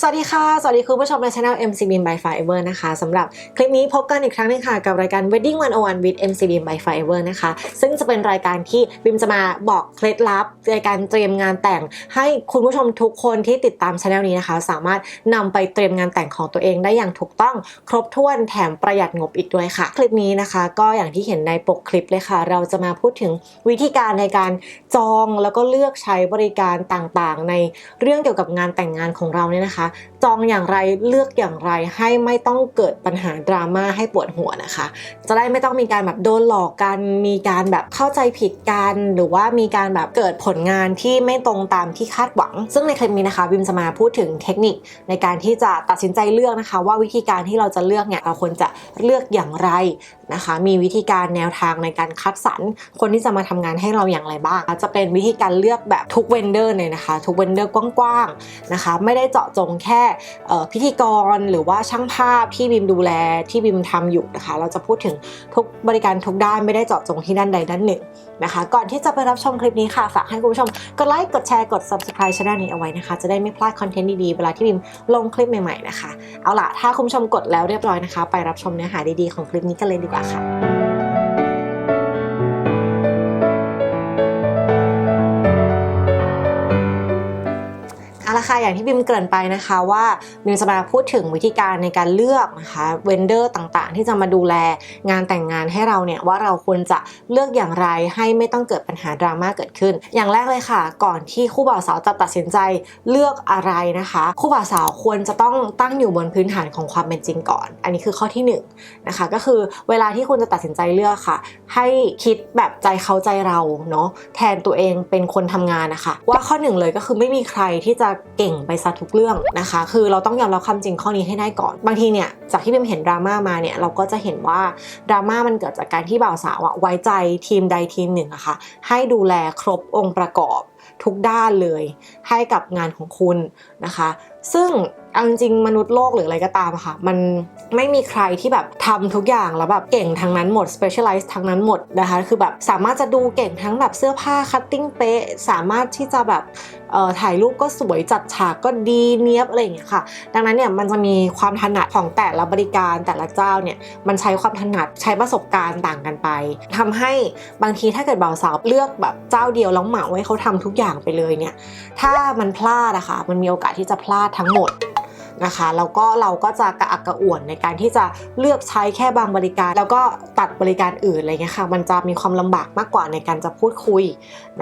สวัสดีค่ะ สวัสดีคุณผู้ชมในช่อง MCB by Fiverr นะคะสำหรับคลิปนี้พบกันอีกครั้งหนึงค่ะ กับรายการ Wedding 101 with MCB by Fiverr นะคะ ซึ่งจะเป็นรายการที่บิมจะมาบอกเคล็ดลับในการเตรียมงานแต่ง ให้คุณผู้ชมทุกคนที่ติดตามช่องนี้นะคะ สามารถนำไปเตรียมงานแต่งของตัวเองได้อย่างถูกต้องครบถ้วนแถมประหยัดงบอีกด้วยค่ะ คลิปนี้นะคะ ก็อย่างที่เห็นในปกคลิปเลยค่ะ เราจะมาพูดถึงวิธีการในการจองแล้วก็เลือกใช้บริการต่างๆ ในเรื่องเกี่ยวกับงานแต่งงานของเราเนี่ยนะคะจองอย่างไรเลือกอย่างไรให้ไม่ต้องเกิดปัญหาดราม่าให้ปวดหัวนะคะ จะได้ไม่ต้องมีการแบบโดนหลอกกันมีการแบบเข้าใจผิดกันหรือว่ามีการแบบเกิดผลงานที่ไม่ตรงตามที่คาดหวัง ซึ่งในคลิปนี้นะคะวิมจะมาพูดถึงเทคนิคในการที่จะตัดสินใจเลือกนะคะ ว่าวิธีการที่เราจะเลือกเนี่ยเราควรจะเลือกอย่างไรนะคะ มีวิธีการแนวทางในการคัดสรรคนที่จะมาทำงานให้เราอย่างไรบ้าง จะเป็นวิธีการเลือกแบบทุกเวนเดอร์เลยนะคะ ทุกเวนเดอร์กว้างๆนะคะ ไม่ได้เจาะจงแค่พิธีกรหรือว่าช่างภาพที่บิมดูแลที่บิมทำอยู่นะคะ เราจะพูดถึงทุกบริการทุกด้านไม่ได้เจาะจงที่ด้านใดด้านหนึ่งนะคะ ก่อนที่จะไปรับชมคลิปนี้ค่ะฝากให้คุณผู้ชมกดไลค์กดแชร์กด subscribe ช่องนี้เอาไว้นะคะ จะได้ไม่พลาดคอนเทนต์ดีๆเวลาที่บิมลงคลิปใหม่ๆนะคะ เอาล่ะถ้าคุณผู้ชมกดแล้วเรียบร้อยนะคะ ไปรับชมเนื้อหาดีๆของคลิปนี้กันเลยดีกว่าค่ะ ค่ะอย่างที่บิมเกริ่นไปนะคะว่าบิมจะมาพูดถึงวิธีการในการเลือกนะคะเวนเดอร์ต่างๆ ที่จะมาดูแลงานแต่งงานให้เราเนี่ยว่าเราควรจะเลือกอย่างไรให้ไม่ต้องเกิดปัญหาดราม่าเกิดขึ้น อย่างแรกเลยค่ะ ก่อนที่คู่บ่าวสาวจะตัดสินใจเลือกอะไรนะคะ คู่บ่าวสาวควรจะต้องตั้งอยู่บนพื้นฐานของความเป็นจริงก่อน อันนี้คือข้อที่หนึ่งนะคะก็คือเวลาที่คุณจะตัดสินใจเลือกค่ะ ให้คิดแบบใจเขาใจเราเนาะแทนตัวเองเป็นคนทำงานนะคะ ว่าข้อหนึ่งเลยก็คือไม่มีใครที่จะเกงไปซะทุกเรื่องนะคะ คือเราต้องยอมรับความจริงข้อนี้ให้ได้ก่อน บางทีเนี่ยจากที่เบมเห็นดราม่ามาเนี่ยเราก็จะเห็นว่าดราม่ามันเกิดจากการที่บ่าวสาวอะไว้ใจทีมใดทีมหนึ่งอะคะ่ะให้ดูแลครบองค์ประกอบทุกด้านเลยให้กับงานของคุณนะคะ ซึ่ง เอาจริงๆมนุษย์โลกหรืออะไรก็ตามค่ะ มันไม่มีใครที่แบบทำทุกอย่างแล้วแบบเก่งทั้งนั้นหมด specialize ทั้งนั้นหมดนะคะ คือแบบสามารถจะดูเก่งทั้งแบบเสื้อผ้า cutting เป๊ะสามารถที่จะแบบเอ่อถ่ายรูปก็สวยจัดฉากก็ดีเนี้ยบอะไรอย่างเงี้ยค่ะ ดังนั้นเนี่ยมันจะมีความถนัดของแต่ละบริการแต่ละเจ้าเนี่ยมันใช้ความถนัดใช้ประสบการณ์ต่างกันไปทำให้บางทีถ้าเกิดบ่าวสาวเลือกแบบเจ้าเดียวแล้วเหมาให้เขาทำทุกอย่างไปเลยเนี่ยถ้ามันพลาดอะค่ะมันมีโอกาสที่จะพลาดทั้งหมด นะคะแล้วก็เราก็จะกระอักกระอ่วนในการที่จะเลือกใช้แค่บางบริการ แล้วก็ตัดบริการอื่นอะไรเงี้ยค่ะมันจะมีความลำบากมากกว่าในการจะพูดคุย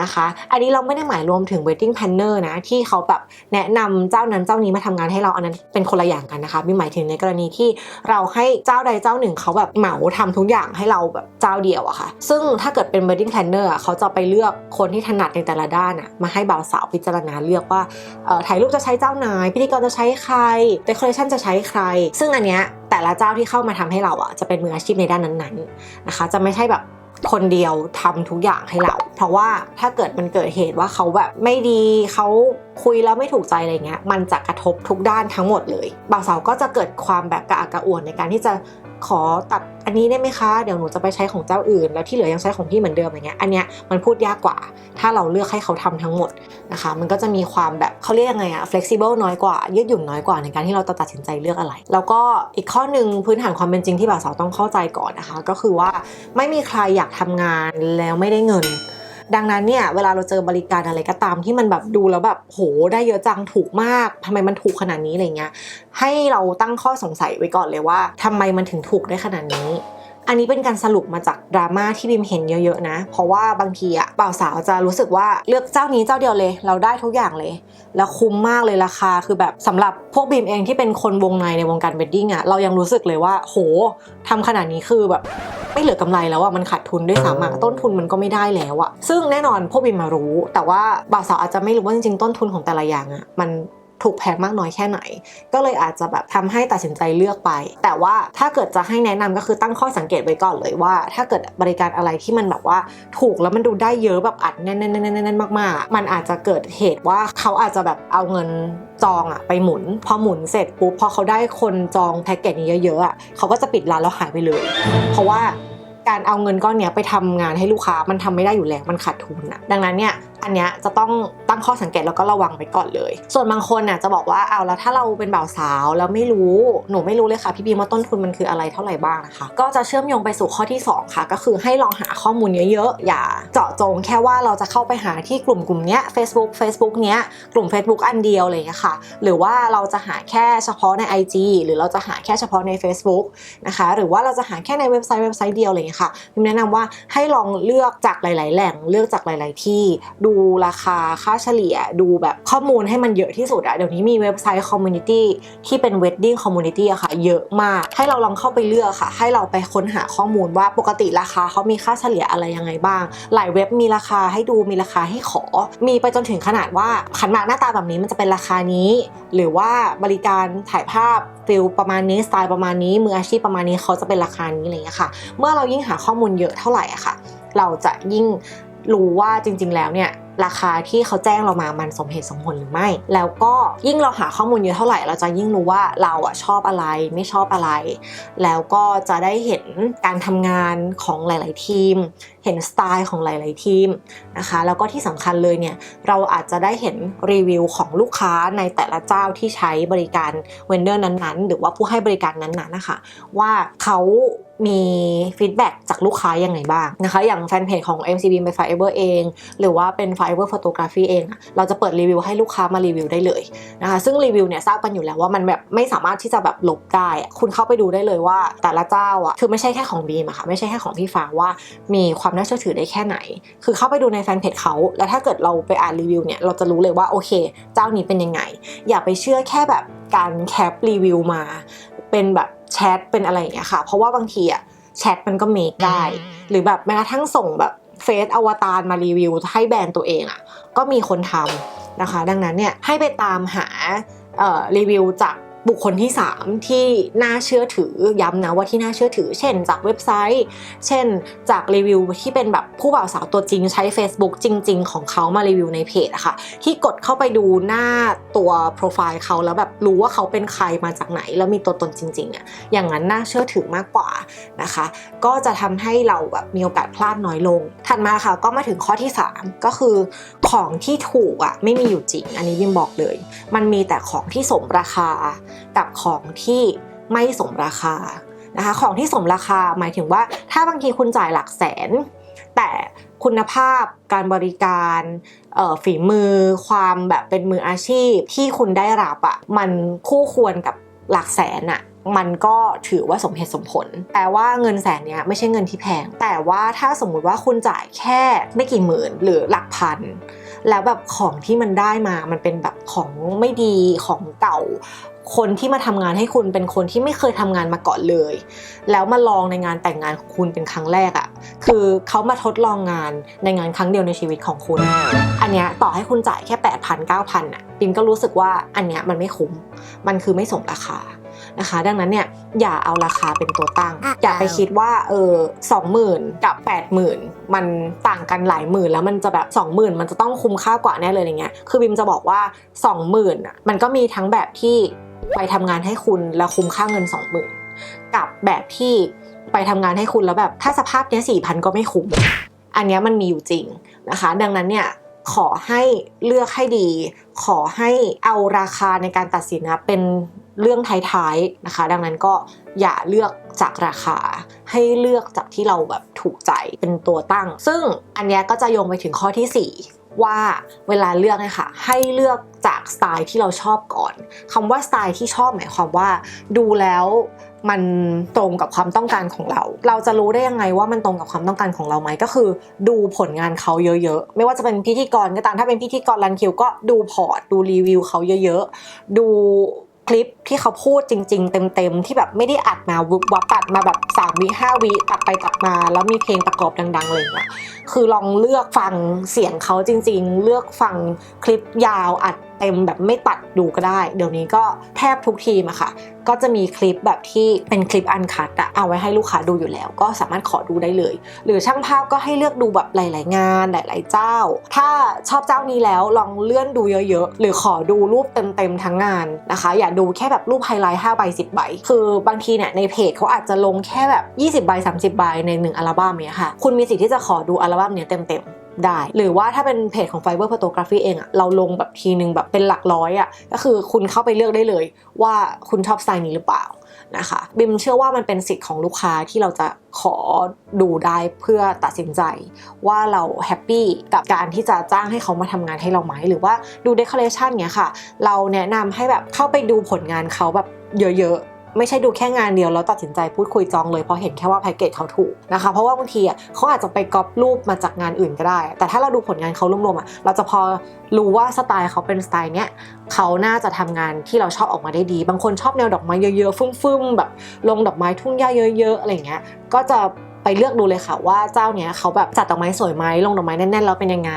นะคะ อันนี้เราไม่ได้หมายรวมถึง wedding planner นะที่เขาแบบแนะนำเจ้านั้นเจ้านี้มาทำงานให้เราอันนั้นเป็นคนละอย่างกันนะคะมีหมายถึงในกรณีที่เราให้เจ้าใดเจ้าหนึ่งเขาแบบเหมาทำทุกอย่างให้เราแบบเจ้าเดียวอะค่ะ ซึ่งถ้าเกิดเป็น wedding planner อะเขาจะไปเลือกคนที่ถนัดในแต่ละด้านอะมาให้บ่าวสาวพิจารณาเลือกว่าถ่ายรูปจะใช้เจ้าไหนพิธีกรจะใช้ใคร decoration จะใช้ใคร ซึ่งอันเนี้ยแต่ละเจ้าที่เข้ามาทำให้เราอะจะเป็นมืออาชีพในด้านนั้นๆนะคะ จะไม่ใช่แบบคนเดียวทำทุกอย่างให้เรา เพราะว่าถ้าเกิดมันเกิดเหตุว่าเขาแบบไม่ดีเขาคุยแล้วไม่ถูกใจอะไรเงี้ย มันจะกระทบทุกด้านทั้งหมดเลย บ่าวสาวก็จะเกิดความแบบกระอักกระอ่วนในการที่จะ ขอตัดอันนี้ได้ไหมคะ เดี๋ยวหนูจะไปใช้ของเจ้าอื่น แล้วที่เหลือยังใช้ของพี่เหมือนเดิมอย่างเงี้ย อันเนี้ยมันพูดยากกว่า ถ้าเราเลือกให้เขาทำทั้งหมดนะคะ มันก็จะมีความแบบเขาเรียกยังไงอะ flexible น้อยกว่า ยืดหยุ่นน้อยกว่าในการที่เราจะตัดสินใจเลือกอะไร แล้วก็อีกข้อหนึ่งพื้นฐานความเป็นจริงที่บ่าวสาวต้องเข้าใจก่อนนะคะ ก็คือว่าไม่มีใครอยากทำงานแล้วไม่ได้เงิน ดังนั้นเนี่ยเวลาเราเจอบริการอะไรก็ตามที่มันแบบดูแล้วแบบโหได้เยอะจังถูกมากทำไมมันถูกขนาดนี้อะไรเงี้ยให้เราตั้งข้อสงสัยไว้ก่อนเลยว่าทำไมมันถึงถูกได้ขนาดนี้ อันนี้เป็นการสรุปมาจากดราม่าที่บิมเห็นเยอะๆนะ เพราะว่าบางทีอะบ่าวสาวจะรู้สึกว่าเลือกเจ้านี้เจ้าเดียวเลย เราได้ทุกอย่างเลย แล้วคุ้มมากเลยราคาคือแบบสำหรับพวกบีมเองที่เป็นคนวงในในวงการเวดดิ้งอะเรายังรู้สึกเลยว่า โหทำขนาดนี้คือแบบไม่เหลือกำไรแล้วอะมันขาดทุนด้วยซ้ำอะต้นทุนมันก็ไม่ได้แล้วอะซึ่งแน่นอนพวกบีมมารู้ แต่ว่าบ่าวสาวอาจจะไม่รู้ว่าจริงๆต้นทุนของแต่ละอย่างอะมัน ถูกแพงมากน้อยแค่ไหน ก็เลยอาจจะแบบทำให้ตัดสินใจเลือกไป แต่ว่าถ้าเกิดจะให้แนะนำก็คือตั้งข้อสังเกตไว้ก่อนเลยว่า ถ้าเกิดบริการอะไรที่มันแบบว่าถูกแล้วมันดูได้เยอะแบบอัดแน่นๆๆๆมากๆ มันอาจจะเกิดเหตุว่าเขาอาจจะแบบเอาเงินจองอะไปหมุน พอหมุนเสร็จปุ๊บพอเขาได้คนจองแพ็กเกจนี้เยอะๆอะเขาก็จะปิดร้านแล้วหายไปเลย เพราะว่าการเอาเงินก้อนเนี้ยไปทำงานให้ลูกค้ามันทำไม่ได้อยู่แล้วมันขาดทุนอะดังนั้นเนี่ย อันเนี้ยจะต้องตั้งข้อสังเกตแล้วก็ระวังไปก่อนเลย ส่วนบางคนน่ะจะบอกว่าเอาแล้วถ้าเราเป็นบ่าวสาวแล้วไม่รู้หนูไม่รู้เลยค่ะพี่บีมว่าต้นทุนมันคืออะไรเท่าไหร่บ้างนะคะ ก็จะเชื่อมโยงไปสู่ข้อที่สองค่ะ ก็คือให้ลองหาข้อมูลเยอะๆอย่าเจาะจงแค่ว่าเราจะเข้าไปหาที่กลุ่มกลุ่มเนี้ย Facebook Facebook เนี้ยกลุ่ม Facebook อันเดียวอะไรอย่างเงี้ยค่ะ หรือว่าเราจะหาแค่เฉพาะใน IG หรือเราจะหาแค่เฉพาะใน Facebook นะคะหรือว่าเราจะหาแค่ในเว็บไซต์เว็บไซต์เดียวอะไรอย่างเงี้ยค่ะพิมแนะนำว่าให้ลองเลือกจากหลาย ๆ แหล่งเลือกจากหลาย ๆ ที่ดููราคาค่าเฉลี่ยดูแบบข้อมูลให้มันเยอะที่สุดอะเดี๋ยวนี้มีเว็บไซต์คอมมูนิตี้ที่เป็น wedding community อะค่ะ เยอะมาก ให้เราลองเข้าไปเลือกค่ะ ให้เราไปค้นหาข้อมูลว่าปกติราคาเขามีค่าเฉลี่ยอะไรยังไงบ้าง หลายเว็บมีราคาให้ดูมีราคาให้ขอ มีไปจนถึงขนาดว่าขันหมากหน้าตาแบบนี้มันจะเป็นราคานี้ หรือว่าบริการถ่ายภาพฟิลประมาณนี้สไตล์ประมาณนี้มืออาชีพประมาณนี้เขาจะเป็นราคานี้อะไรเงี้ยค่ะ เมื่อเรายิ่งหาข้อมูลเยอะเท่าไหร่อะค่ะ เราจะยิ่ง รู้ว่าจริง ๆ แล้วเนี่ยราคาที่เขาแจ้งเรามามันสมเหตุสมผลหรือไม่ แล้วก็ยิ่งเราหาข้อมูลเยอะเท่าไหร่ เราจะยิ่งรู้ว่าเราอะชอบอะไรไม่ชอบอะไร แล้วก็จะได้เห็นการทำงานของหลาย ๆ ทีม เห็นสไตล์ของหลาย ๆ ทีมนะคะ แล้วก็ที่สำคัญเลยเนี่ยเราอาจจะได้เห็นรีวิวของลูกค้าในแต่ละเจ้าที่ใช้บริการเวนเดอร์นั้น ๆ หรือว่าผู้ให้บริการนั้น ๆ นะคะว่าเขา มีฟีดแบ็กจากลูกค้ายังไงบ้างนะคะ อย่างแฟนเพจของ MCB by Fiverr เอง หรือว่าเป็น Fiverr Photography เอง เราจะเปิดรีวิวให้ลูกค้ามารีวิวได้เลยนะคะ ซึ่งรีวิวเนี่ยทราบกันอยู่แล้วว่ามันแบบไม่สามารถที่จะแบบลบได้ คุณเข้าไปดูได้เลยว่า แต่ละเจ้าอะ คือไม่ใช่แค่ของบีมอะค่ะ ไม่ใช่แค่ของพี่ฟ้าว่ามีความน่าเชื่อถือได้แค่ไหน คือเข้าไปดูในแฟนเพจเขา แล้วถ้าเกิดเราไปอ่านรีวิวเนี่ย เราจะรู้เลยว่าโอเค เจ้านี้เป็นยังไง อย่าไปเชื่อแค่แบบการแคปรีวิวมา เป็นแบบ แชทเป็นอะไรอย่างเงี้ยค่ะ เพราะว่าบางทีอะแชทมันก็เมคได้ หรือแบบแม้กระทั่งส่งแบบเฟซอวตารมารีวิวให้แบรนด์ตัวเองอะก็มีคนทำนะคะ ดังนั้นเนี่ยให้ไปตามหาเอ่อรีวิวจาก บุคคลที่ 3 ที่น่าเชื่อถือย้ำนะว่าที่น่าเชื่อถือ เช่น จากเว็บไซต์ เช่น จากรีวิวที่เป็นแบบผู้บ่าวสาวตัวจริงใช้ Facebook จริง ๆ ของเขามารีวิวในเพจอะค่ะที่กดเข้าไปดูหน้าตัวโปรไฟล์เขาแล้วแบบรู้ว่าเขาเป็นใครมาจากไหน แล้วมีตัวตนจริงๆอะอย่างนั้นน่าเชื่อถือมากกว่านะคะ ก็จะทำให้เราแบบมีโอกาสพลาดน้อยลง ถัดมาค่ะก็มาถึงข้อที่ 3 ก็คือของที่ถูกอะไม่มีอยู่จริง อันนี้บิมบอกเลย มันมีแต่ของที่สมราคากับของที่ไม่สมราคานะคะ ของที่สมราคาหมายถึงว่า ถ้าบางทีคุณจ่ายหลักแสน แต่คุณภาพการบริการฝีมือ ความแบบเป็นมืออาชีพที่คุณได้รับอะ่ะมันคู่ควรกับหลักแสนอะ่ะมันก็ถือว่าสมเหตุสมผล แต่ว่าเงินแสนเนี้ยไม่ใช่เงินที่แพง แต่ว่าถ้าสมมุติว่าคุณจ่ายแค่ไม่กี่หมื่นหรือหลักพัน แล้วแบบของที่มันได้มา มันเป็นแบบของไม่ดีของเก่า คนที่มาทำงานให้คุณเป็นคนที่ไม่เคยทำงานมาก่อนเลย แล้วมาลองในงานแต่งงานของคุณเป็นครั้งแรกอะ่ะ คือเขามาทดลองงานในงานครั้งเดียวในชีวิตของคุณ อันเนี้ยต่อให้คุณจ่ายแค่8 0 0 0 9 0 0อะปิมก็รู้สึกว่าอันเนี้ยมันไม่คุ้ม มันคือไม่สมราคา นะคะ ดังนั้นเนี่ยอย่าเอาราคาเป็นตัวตั้ง อย่าไปคิดว่าเออสองหมื่นกับแปดหมื่นมันต่างกันหลายหมื่นแล้วมันจะแบบสองหมื่นมันจะต้องคุ้มค่ากว่าแน่เลยอย่างเงี้ยคือบิมจะบอกว่าสองหมื่นอะมันก็มีทั้งแบบที่ไปทำงานให้คุณแล้วคุ้มค่าเงินสองหมื่นกับแบบที่ไปทำงานให้คุณแล้วแบบถ้าสภาพเนี้ยสี่พันก็ไม่คุ้มอันเนี้ยมันมีอยู่จริงนะคะ ดังนั้นเนี่ยขอให้เลือกให้ดี ขอให้เอาราคาในการตัดสินนะเป็น เรื่องท้ายๆนะคะ ดังนั้นก็อย่าเลือกจากราคา ให้เลือกจากที่เราแบบถูกใจเป็นตัวตั้ง ซึ่งอันนี้ก็จะโยงไปถึงข้อที่ 4 ว่าเวลาเลือกเนี่ยค่ะให้เลือกจากสไตล์ที่เราชอบก่อนคำว่าสไตล์ที่ชอบหมายความว่า ดูแล้วมันตรงกับความต้องการของเรา เราจะรู้ได้ยังไงว่ามันตรงกับความต้องการของเราไหมก็คือ ดูผลงานเขาเยอะๆ ไม่ว่าจะเป็นพิธีกรก็ตามถ้าเป็นพิธีกรรันคิวก็ดูพอร์ตดูรีวิวเขาเยอะๆ ดู ลิปที่เขาพูดจริง ๆ เต็มๆที่แบบไม่ได้อัดมาวุบวับตัดมาแบบสามวิห้าวิตัดไปตัดมา แล้วมีเพลงประกอบดัง ๆ เลยนะคือลองเลือกฟังเสียงเขาจริง ๆ เลือกฟังคลิปยาวอัด เต็มแบบไม่ตัดดูก็ได้ เดี๋ยวนี้ก็แทบทุกทีมอะค่ะ ก็จะมีคลิปแบบที่เป็นคลิปอันคัดอะเอาไว้ให้ลูกค้าดูอยู่แล้ว ก็สามารถขอดูได้เลย หรือช่างภาพก็ให้เลือกดูแบบหลาย ๆ งานหลาย ๆ เจ้า ถ้าชอบเจ้านี้แล้วลองเลื่อนดูเยอะ ๆ หรือขอดูรูปเต็ม ๆ ทั้งงานนะคะ อย่าดูแค่แบบรูปไฮไลท์5ใบ10ใบคือบางทีเนี่ยในเพจเขาอาจจะลงแค่แบบ 20ใบ30ใบในหนึ่งอัลบั้มเนี้ยค่ะ คุณมีสิทธิ์ที่จะขอดูอัลบั้มเนี้ยเต็ม ๆ ได้ หรือว่าถ้าเป็นเพจของ Fiber Photography เองอะเราลงแบบทีนึงแบบเป็นหลักร้อยอะก็คือคุณเข้าไปเลือกได้เลย ว่าคุณชอบสไตล์นี้หรือเปล่านะคะบิมเชื่อว่ามันเป็นสิทธิ์ของลูกค้าที่เราจะขอดูได้เพื่อตัดสินใจ ว่าเราแฮปปี้กับการที่จะจ้างให้เขามาทำงานให้เราไหมหรือว่าดูเดคอเรชันเนี้ยค่ะ เราแนะนำให้แบบเข้าไปดูผลงานเขาแบบเยอะๆ ไม่ใช่ดูแค่งานเดียวแล้วตัดสินใจพูดคุยจองเลยเพราะเห็นแค่ว่าแพ็กเกจเขาถูกนะคะ เพราะว่าบางทีอะเขาอาจจะไปก๊อปรูปมาจากงานอื่นก็ได้ แต่ถ้าเราดูผลงานเขารวมๆอะเราจะพอรู้ว่าสไตล์เขาเป็นสไตล์เนี้ยเขาน่าจะทำงานที่เราชอบออกมาได้ดี บางคนชอบแนวดอกไม้เยอะๆฟึ่มๆแบบลงดอกไม้ทุ่งหญ้าเยอะ ๆ อะไรเงี้ยก็จะ ไปเลือกดูเลยค่ะว่าเจ้าเนี้ยเขาแบบจัดดอกไม้สวยไหมลงดอกไม้แน่นๆแล้วเป็นยังไง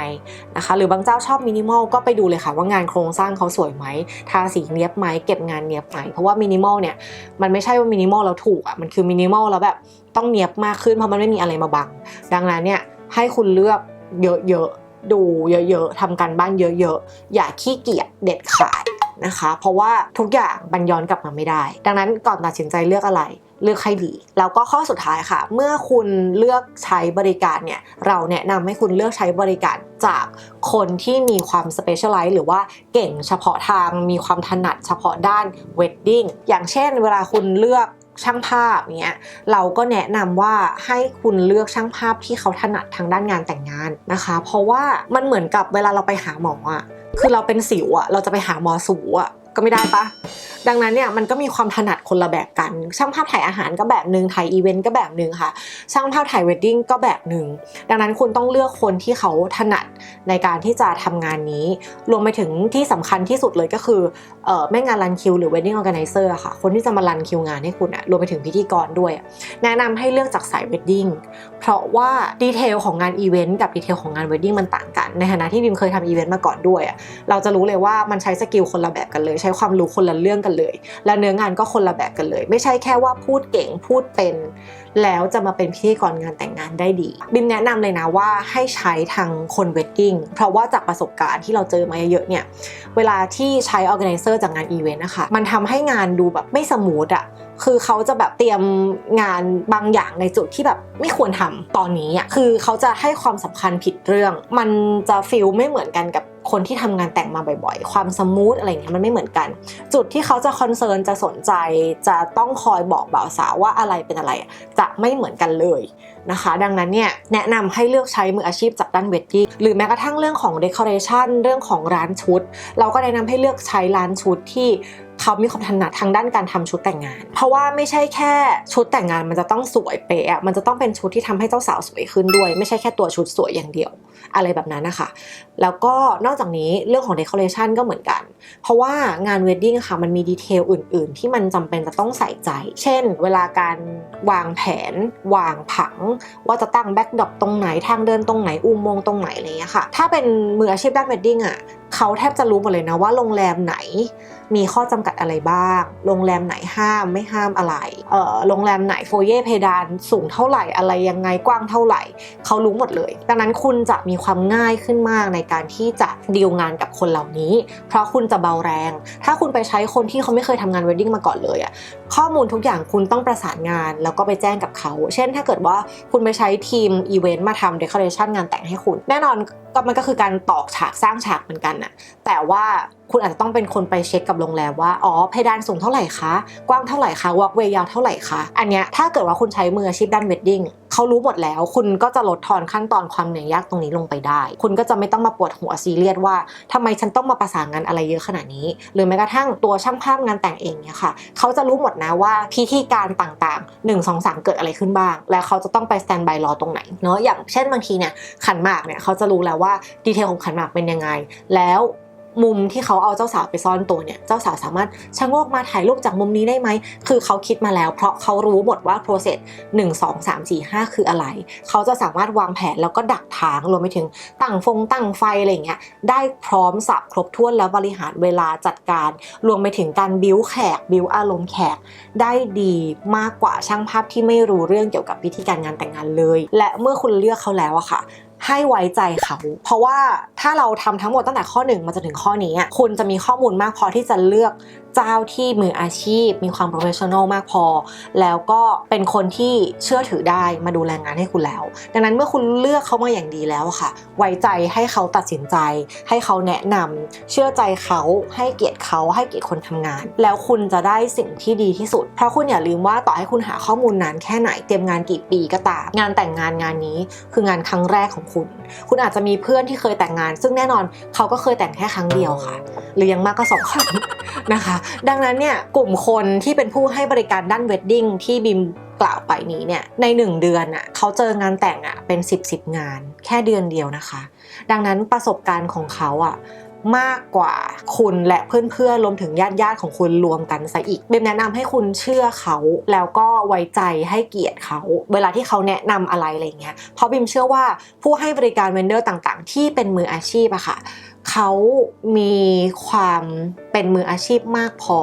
นะคะ หรือบางเจ้าชอบมินิมอลก็ไปดูเลยค่ะว่างานโครงสร้างเขาสวยไหมทาสีเนียบไหมเก็บงานเนียบไหมเพราะว่ามินิมอลเนี่ยมันไม่ใช่ว่ามินิมอลแล้วถูกอะมันคือมินิมอลแล้วแบบต้องเนียบมากขึ้นเพราะมันไม่มีอะไรมาบังดังนั้นเนี่ยให้คุณเลือกเยอะๆดูเยอะๆทำการบ้านเยอะๆ อย่าขี้เกียจเด็ดขาดนะคะ เพราะว่าทุกอย่างบันย้อนกลับมาไม่ได้ ดังนั้นก่อนตัดสินใจเลือกอะไร เลือกให้ดี แล้วก็ข้อสุดท้ายค่ะ เมื่อคุณเลือกใช้บริการเนี่ย เราแนะนำให้คุณเลือกใช้บริการจากคนที่มีความสเปเชียลไลซ์หรือว่าเก่งเฉพาะทาง มีความถนัดเฉพาะด้านเวดดิ้ง อย่างเช่นเวลาคุณเลือกช่างภาพเนี้ยเราก็แนะนำว่าให้คุณเลือกช่างภาพที่เขาถนัดทางด้านงานแต่งงานนะคะ เพราะว่ามันเหมือนกับเวลาเราไปหาหมออะคือเราเป็นสิวอะเราจะไปหาหมอสูอะก็ไม่ได้ปะ ดังนั้นเนี่ยมันก็มีความถนัดคนละแบบกัน ช่างภาพถ่ายอาหารก็แบบหนึ่งถ่ายอีเวนต์ก็แบบหนึ่งค่ะ ช่างภาพถ่ายเวดดิ้งก็แบบหนึ่งดังนั้นคุณต้องเลือกคนที่เขาถนัดในการที่จะทำงานนี้ รวมไปถึงที่สำคัญที่สุดเลยก็คือเอ่อแม่งานรันคิวหรือ wedding organizer อะค่ะ คนที่จะมารันคิวงานให้คุณอะรวมไปถึงพิธีกรด้วย แนะนำให้เลือกจากสาย wedding เพราะว่าดีเทลของงานอีเวนต์กับดีเทลของงาน wedding มันต่างกัน ในฐานะที่บิมเคยทำอีเวนต์มาก่อนด้วยอะเราจะรู้เลยว่ามันใช้สกิลคนละแบบกันเลย ใช้ความรู้คนละเรื่องกันเลย และเนื้องานก็คนละแบบกันเลย ไม่ใช่แค่ว่าพูดเก่งพูดเป็น แล้วจะมาเป็นพิธีกรงานแต่งงานได้ดี บิมแนะนำเลยนะว่าให้ใช้ทางคนเวดดิ้งเพราะว่าจากประสบการณ์ที่เราเจอมาเยอะเนี่ยเวลาที่ใช้ organizer จากงานอีเวนต์นะคะมันทำให้งานดูแบบไม่สมูทอะคือเขาจะแบบเตรียมงานบางอย่างในจุดที่แบบไม่ควรทำตอนนี้อะคือเขาจะให้ความสำคัญผิดเรื่อง มันจะฟิลไม่เหมือนกันกับ คนที่ทำงานแต่งมาบ่อยๆ ความสมูทอะไรเงี้ยมันไม่เหมือนกัน จุดที่เขาจะคอนเซิร์นจะสนใจ จะต้องคอยบอกบ่าวสาวว่าอะไรเป็นอะไร จะไม่เหมือนกันเลยนะคะ ดังนั้นเนี่ยแนะนำให้เลือกใช้มืออาชีพจากด้านเวดดิ้งหรือแม้กระทั่งเรื่องของเดคอเรชันเรื่องของร้านชุด เราก็แนะนำให้เลือกใช้ร้านชุดที่เขามีความถนัดทางด้านการทำชุดแต่งงาน เพราะว่าไม่ใช่แค่ชุดแต่งงานมันจะต้องสวยเป๊ะอะมันจะต้องเป็นชุดที่ทำให้เจ้าสาวสวยขึ้นด้วย ไม่ใช่แค่ตัวชุดสวยอย่างเดียว อะไรแบบนั้นนะคะแล้วก็นอกจากนี้เรื่องของเดคอเรชันก็เหมือนกัน เพราะว่างานเวดดิ้งค่ะมันมีดีเทลอื่น ๆ ที่มันจำเป็นจะต้องใส่ใจ เช่น เวลาการวางแผน วางผัง ว่าจะตั้งแบ็กดรอปตรงไหนทางเดินตรงไหนอุโมงค์ตรงไหนอะไรเงี้ยค่ะ ถ้าเป็นมืออาชีพด้านเวดดิ้งอะ เขาแทบจะรู้หมดเลยนะว่าโรงแรมไหนมีข้อจำกัดอะไรบ้าง โรงแรมไหนห้ามไม่ห้ามอะไร เอ่อ โรงแรมไหนโฟเย่เพดานสูงเท่าไหร่อะไรยังไงกว้างเท่าไหร่ เขารู้หมดเลย ดังนั้นคุณจะมีความง่ายขึ้นมากในการที่จะดีลงานกับคนเหล่านี้ เพราะคุณจะเบาแรง ถ้าคุณไปใช้คนที่เขาไม่เคยทำงานเวดดิ้งมาก่อนเลยอะข้อมูลทุกอย่างคุณต้องประสานงาน แล้วก็ไปแจ้งกับเขา เช่น ถ้าเกิดว่าคุณไปใช้ทีมอีเวนต์มาทำเดคอเรชันงานแต่งให้คุณ แน่นอน ก็มันก็คือการตอกฉากสร้างฉากเหมือนกันอะแต่ว่า คุณอาจจะต้องเป็นคนไปเช็คกับโรงแรมว่า อ๋อ เพดานสูงเท่าไหร่คะ กว้างเท่าไหร่คะ วอล์กเวย์ยาวเท่าไหร่คะ อันเนี้ยถ้าเกิดว่าคุณใช้มืออาชีพด้านเวดดิ้งเขารู้หมดแล้ว คุณก็จะลดทอนขั้นตอนความเหนื่อยยากตรงนี้ลงไปได้ คุณก็จะไม่ต้องมาปวดหัวซีเรียสว่าทำไมฉันต้องมาประสานงานอะไรเยอะขนาดนี้ หรือแม้กระทั่งตัวช่างภาพงานแต่งเองเนี่ยค่ะ เขาจะรู้หมดนะว่าพิธีการต่างๆ 1 2 3 เกิดอะไรขึ้นบ้าง และเขาจะต้องไปสแตนบายรอตรงไหน เนาะ อย่างเช่นบางทีเนี่ยขันหมากเนี่ยเขาจะรู้แล้วว่าดีเทลของขันหมากเป็นยังไง แล้ว มุมที่เขาเอาเจ้าสาวไปซ่อนตัวเนี่ย เจ้าสาวสามารถชะโงกมาถ่ายรูปจากมุมนี้ได้ไหม คือเขาคิดมาแล้ว เพราะเขารู้หมดว่า process 1 2 3 4 5 คืออะไร เขาจะสามารถวางแผนแล้วก็ดักทางรวมไปถึงตั้งฟงตั้งไฟอะไรเงี้ย ได้พร้อมสับครบถ้วนแล้วบริหารเวลาจัดการ รวมไปถึงการบิวแขกบิวอารมณ์แขก ได้ดีมากกว่าช่างภาพที่ไม่รู้เรื่องเกี่ยวกับพิธีการงานแต่งงานเลย และเมื่อคุณเลือกเขาแล้วอะค่ะ ให้ไว้ใจเขา เพราะว่าถ้าเราทำทั้งหมดตั้งแต่ข้อหนึ่งมาจนถึงข้อนี้ คุณจะมีข้อมูลมากพอที่จะเลือก เจ้าที่มืออาชีพ มีความ professional มากพอ แล้วก็เป็นคนที่เชื่อถือได้มาดูแลงานให้คุณแล้ว ดังนั้นเมื่อคุณเลือกเขามาอย่างดีแล้วค่ะ ไว้ใจให้เขาตัดสินใจ ให้เขาแนะนำเชื่อใจเขาให้เกียรติเขาให้เกียรติคนทำงาน แล้วคุณจะได้สิ่งที่ดีที่สุด เพราะคุณอย่าลืมว่าต่อให้คุณหาข้อมูลนานแค่ไหนเตรียมงานกี่ปีก็ตามงานแต่งงานงานนี้คืองานครั้งแรกของคุณ คุณอาจจะมีเพื่อนที่เคยแต่งงาน ซึ่งแน่นอนเขาก็เคยแต่งแค่ครั้งเดียวค่ะ หรือยังมากก็สองครั้งนะคะดังนั้นเนี่ยกลุ่มคนที่เป็นผู้ให้บริการด้านเวดดิ้งที่บิมกล่าวไปนี้เนี่ยในหนึ่งเดือนอะเขาเจองานแต่งอะเป็น 10บสงาน แค่เดือนเดียวนะคะ ดังนั้นประสบการณ์ของเขาอะมากกว่าคุณและเพื่อนๆรวมถึงญาติญาติของคุณรวมกันซะอีกเบมแนะนำให้คุณเชื่อเขาแล้วก็ไว้ใจให้เกียรติเขา เวลาที่เขาแนะนำอะไรอะไรเงี้ยเพราะบิมเชื่อว่าผู้ให้บริการเวนเดอร์ต่างๆ ที่เป็นมืออาชีพอะค่ะ เขามีความเป็นมืออาชีพมากพอ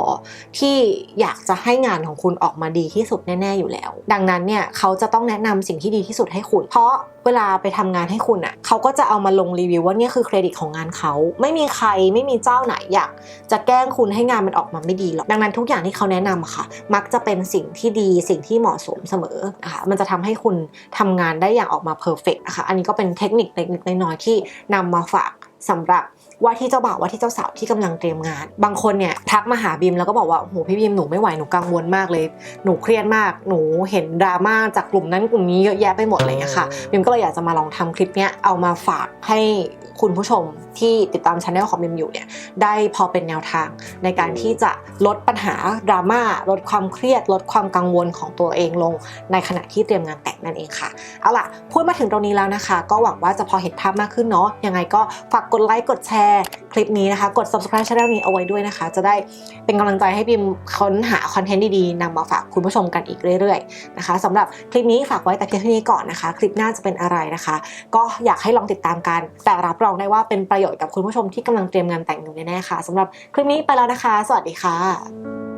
ที่อยากจะให้งานของคุณออกมาดีที่สุดแน่ ๆอยู่แล้ว ดังนั้นเนี่ยเขาจะต้องแนะนำสิ่งที่ดีที่สุดให้คุณ เพราะเวลาไปทำงานให้คุณอะเขาก็จะเอามาลงรีวิวว่าเนี่ยคือเครดิตของงานเขาไม่มีใครไม่มีเจ้าไหนอยากจะแกล้งคุณให้งานมันออกมาไม่ดีหรอกดังนั้นทุกอย่างที่เขาแนะนำอะค่ะ มักจะเป็นสิ่งที่ดีสิ่งที่เหมาะสมเสมอนะคะมันจะทำให้คุณทำงานได้อย่างออกมาเพอร์เฟกนะคะอันนี้ก็เป็นเทคนิคเล็กๆน้อยๆที่นำมาฝาก สำหรับ ว่าที่เจ้าบ่าวว่าที่เจ้าสาวที่กำลังเตรียมงาน บางคนเนี่ยทักมาหาบีมแล้วก็บอกว่าโอ้โหพี่บีมหนูไม่ไหวหนูกังวลมากเลย หนูเครียดมาก หนูเห็นดราม่าจากกลุ่มนั้นกลุ่มนี้เยอะแยะไปหมดเลยอะค่ะบีมก็เลยอยากจะมาลองทำคลิปเนี้ยเอามาฝากให้คุณผู้ชมที่ติดตามช anel ของบีมอยู่เนี่ยได้พอเป็นแนวทาง ในการที่จะลดปัญหาดราม่าลดความเครียด ลดความกังวลของตัวเองลง ในขณะที่เตรียมงานแต่งนั่นเองค่ะเอาล่ะพูดมาถึงตรงนี้แล้วนะคะ ก็หวังว่าจะพอเห็นภาพมากขึ้นเนาะยังไงก็ฝากกดไลค์กดแชร์คลิปนี้นะคะ กด subscribe channel นี้เอาไว้ด้วยนะคะ จะได้เป็นกำลังใจให้พิมค้นหาคอนเทนต์ดีๆนำมาฝากคุณผู้ชมกันอีกเรื่อยๆนะคะสำหรับคลิปนี้ฝากไว้แต่เพียงเท่านี้ก่อนนะคะ คลิปหน้าจะเป็นอะไรนะคะ ก็อยากให้ลองติดตามกัน แต่รับรองได้ว่าเป็นประโยชน์กับคุณผู้ชมที่กำลังเตรียมงานแต่งอยู่แน่ๆค่ะสำหรับคลิปนี้ไปแล้วนะคะ สวัสดีค่ะ